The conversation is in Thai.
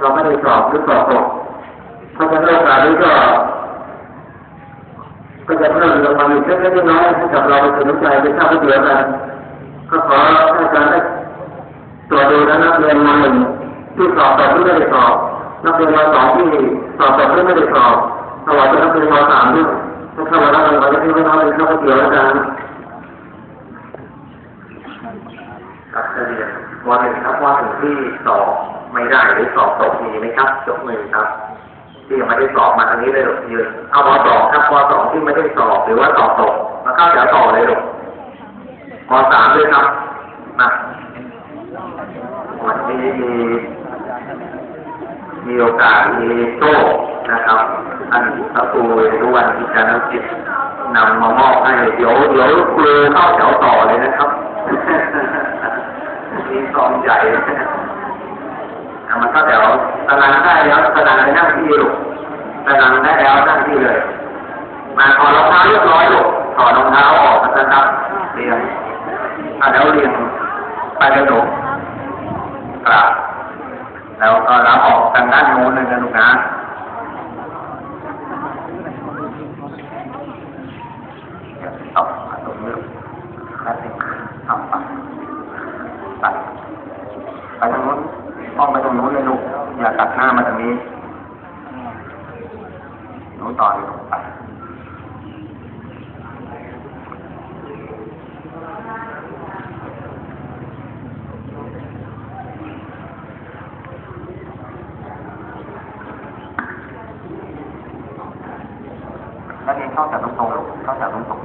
เราไม่ได้สอบหรือสอบตกเพราะฉะนั้นโอกาสนี้ก็ ก็จะเพิ่มลงมาอีกเล็กๆน้อยๆให้กับเราเป็นสนใจไปทราบเดียวกันก็ขอให้อาจารย์ได้ตรวจดูนะนักเรียนมาหนึ่งที่สอบตกหรือไม่ได้สอบนักเรียนมาสองที่สอบตกหรือไม่ได้สอบตลอดจนนักเรียนมาสามด้วยถ้าเข้ามาแล้วเราจะให้น้อยๆเข้าไปเกี่ยวอาจารย์ครับกเรียนวันหนึ่งครับว่าหนึ่งที่สอบ ไม่ได้หรือสอบตกมีไหมครับยกมือครับ ที่ยังไม่ได้สอบมาทางนี้เลยหรอกยืนเอาวสองครับวสองที่ไม่ได้สอบหรือว่าสอบตกมาเข้าแถวต่อเลยหรอกวสามด้วยครับมาวันนี้มีมีโอกาสมีโชคนะครับท่านพระครูทุวันกิจานุจิตนำมามอบให้เดี๋ยวเดี๋ยวครูเข้าแถวต่อเลยนะครับมีซองใหญ่ เอามาเข้าแถวตารางได้แล้วตารางไปนั่งที่ลูกตารางได้แล้วนั่งที่เลย มาถอดรองเท้าเรียบร้อยลูกถอดรองเท้าออกนะครับเรียงอะแล้วเรียงไปกระหนูกราบแล้วก็รับออกทางด้านโน้นเลยนะลูกนะเอาตรงนี้ครับเอาไปไปไปทางโน้น อ้อมไปตรงโน้นเลยลูกอย่าตัดหน้ามาทางนี้หนูต่อเลยลูกไปนักเรียนเข้าแถวตรงๆลูกเข้าแถวตรง